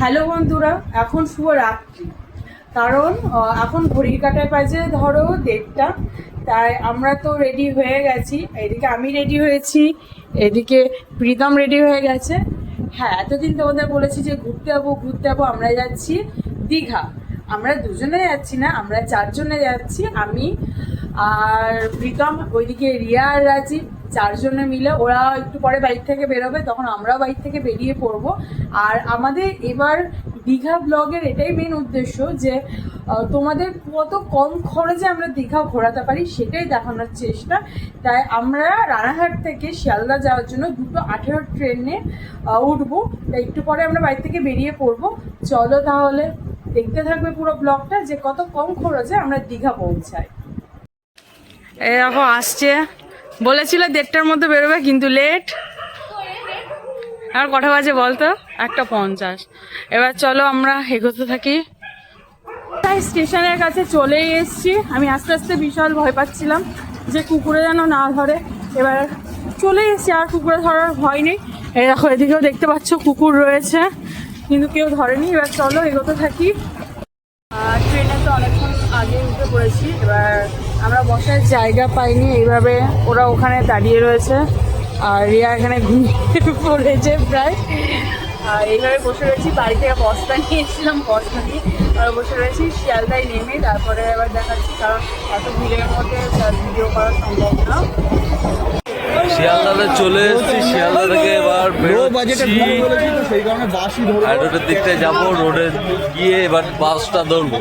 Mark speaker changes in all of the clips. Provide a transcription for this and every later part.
Speaker 1: Hello বন্ধুরা, এখন শুভ রাত্রি। কারণ এখন ঘড়ির কাটায় বাজে ধরো দেড়টা, তাই আমরা তো রেডি হয়ে গেছি। এদিকে আমি রেডি হয়েছি, এদিকে প্রীতম রেডি হয়ে গেছে। হ্যাঁ এতদিন তোমাদের বলেছি যে ঘুরতে যাব ঘুরতে যাব, আমরা যাচ্ছি দীঘা। আমরা দুজনে যাচ্ছি না, আমরা চারজনে যাচ্ছি, আমি আর প্রীতম, ওইদিকে রিয়া আর রাজীব। চারজনে মিলে ওরা একটু পরে বাইক থেকে বেরোবে, তখন আমরাও বাইক থেকে বেরিয়ে পড়ব। আর আমাদের এবার দীঘা ব্লগের এটাই মেন উদ্দেশ্য যে তোমাদের কত কম খরচে আমরা দীঘা ঘোরাতে পারি সেটাই দেখানোর চেষ্টা। তাই আমরা রানাঘাট থেকে শিয়ালদা যাওয়ার জন্য দুটো আঠেরো ট্রেনে উঠবো। তাই একটু পরে আমরা বাড়ি থেকে বেরিয়ে পড়ব। চলো তাহলে দেখতে থাকবে পুরো ব্লগটা যে কত কম খরচে আমরা দীঘা পৌঁছাই। এই দেখো, আসছে বলেছিল দেড়টার মধ্যে বেরোবে, কিন্তু লেট আর কটা বাজে বলতো? একটা পঞ্চাশ। এবার চলো আমরা এগোতে থাকি। তাই স্টেশনের কাছে চলেই এসেছি। আমি আস্তে আস্তে বিশাল ভয় পাচ্ছিলাম যে কুকুরে যেন না ধরে। এবার চলে এসেছি, আর কুকুরে ধরার ভয় নেই। দেখো, এদিকেও দেখতে পাচ্ছ কুকুর রয়েছে, কিন্তু কেউ ধরেনি। এবার চলো এগোতে থাকি। ট্রেনে তো অনেকক্ষণ আগে উঠে পড়েছি। এবার আমরা বসার জায়গা পাইনি, এইভাবে ওরা ওখানে দাঁড়িয়ে রয়েছে। আর রিয়া এখানে ঘুমিয়ে পড়েছে প্রায়। আর এইভাবে বসে রয়েছি, বাড়ি থেকে বস্তা নিয়ে এসেছিলাম, বস্তা নিয়ে আর বসে রয়েছি, শিয়ালদায় নেমে, তারপরে এবার দেখাচ্ছি, কারণ এত ভিড়ের মধ্যে ভিডিও করা সম্ভব না।
Speaker 2: শিয়ালদাতে চলে এসেছি শিয়ালদা থেকে এবার বেরোচ্ছি।
Speaker 3: ধরবো।
Speaker 2: হাইরোডের দিকটায় যাব রোডে গিয়ে এবার বাসটা ধরবো।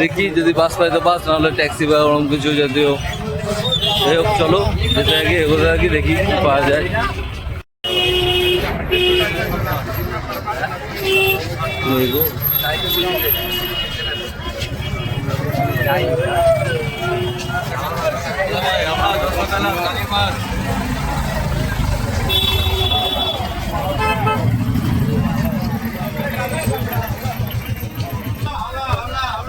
Speaker 2: দেখি যদি বাস পাই তো বাস নাহলে ট্যাক্সি বা ওরকম কিছু যদিও। যাই হোক চলো যেতে থাকি এগোতে থাকি দেখি কি পাওয়া যায়। তুমি এগো।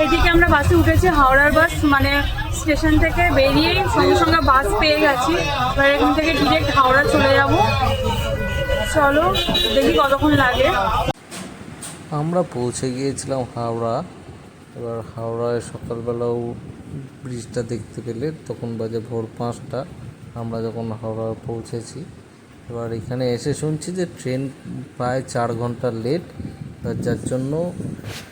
Speaker 1: এদিকে আমরা বাসে উঠেছি, হাওড়ার বাস মানে স্টেশন থেকে বেরিয়ে সঙ্গে সঙ্গে বাস পেয়ে গেছি। এবার এখান থেকে ডিরেক্ট হাওড়া চলে যাব। চলো, দেখি কতক্ষণ লাগে।
Speaker 4: আমরা পৌঁছে গিয়েছিলাম হাওড়া। এবার হাওড়ায় সকালবেলাও ব্রিজটা দেখতে পেলে। তখন বাজে ভোর পাঁচটা। আমরা যখন হাওড়া পৌঁছেছি, এবার এখানে এসে শুনছি যে ট্রেন প্রায় চার ঘণ্টা লেট যার জন্য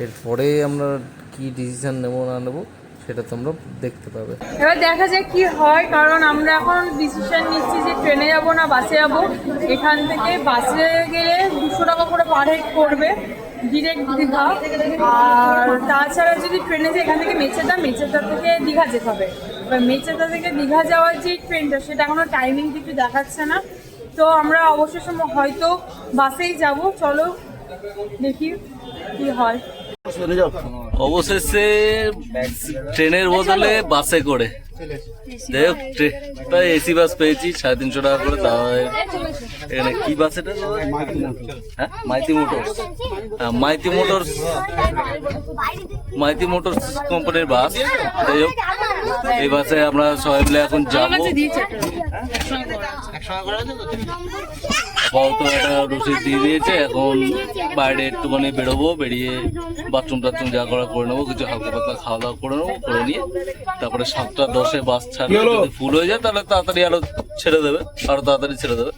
Speaker 4: এরপরে আমরা কি ডিসিশন নেব, না নেব, সেটা তোমরা দেখতে পাবে।
Speaker 1: এবার দেখা যাক কি হয়, কারণ আমরা এখন ডিসিশন নিচ্ছি যে ট্রেনে যাব না, বাসে যাব। এখান থেকে বাসে গেলে দুশো টাকা করে পার হেড পড়বে ডিরেক্ট দীঘা। আর তাছাড়া যদি ট্রেনে যে এখান থেকে মেচেদা মেচেদা থেকে দীঘা যেতে হবে। এবার মেচেদা থেকে দীঘা যাওয়ার যে ট্রেনটা, সেটা এখনও টাইমিং কিছু দেখাচ্ছে না। তো আমরা সময় হয়তো বাসেই যাব। চলো দেখি কি হয়।
Speaker 2: অবশেষে ট্রেনের বদলে বাসে করে। যাই হোক ট্রে- তাই এসি বাস পেয়েছি সাড়ে তিনশো টাকা করে দেওয়া হয় এখানে কি বাস এটা? হ্যাঁ? মাইতি মোটরস। হ্যাঁ মাইতি মোটরস। মাইতি মোটরস কোম্পানির বাস। যাই হোক এই বাসে আমরা সবাই মিলে এখন যাব। আপাতত একটা রসিদ দিয়ে দিয়েছে এখন বাইরে একটুখানি বেরোবো বেরিয়ে বাথরুম টাথরুম যা করা করে নেব কিছু হালকা পাতলা খাওয়া দাওয়া করে নেব করে নিয়ে তারপরে সাতটা দশে বাস ছাড়বে যদি ফুল হয়ে যায় তাহলে তাড়াতাড়ি আরও ছেড়ে দেবে আরও তাড়াতাড়ি ছেড়ে দেবে।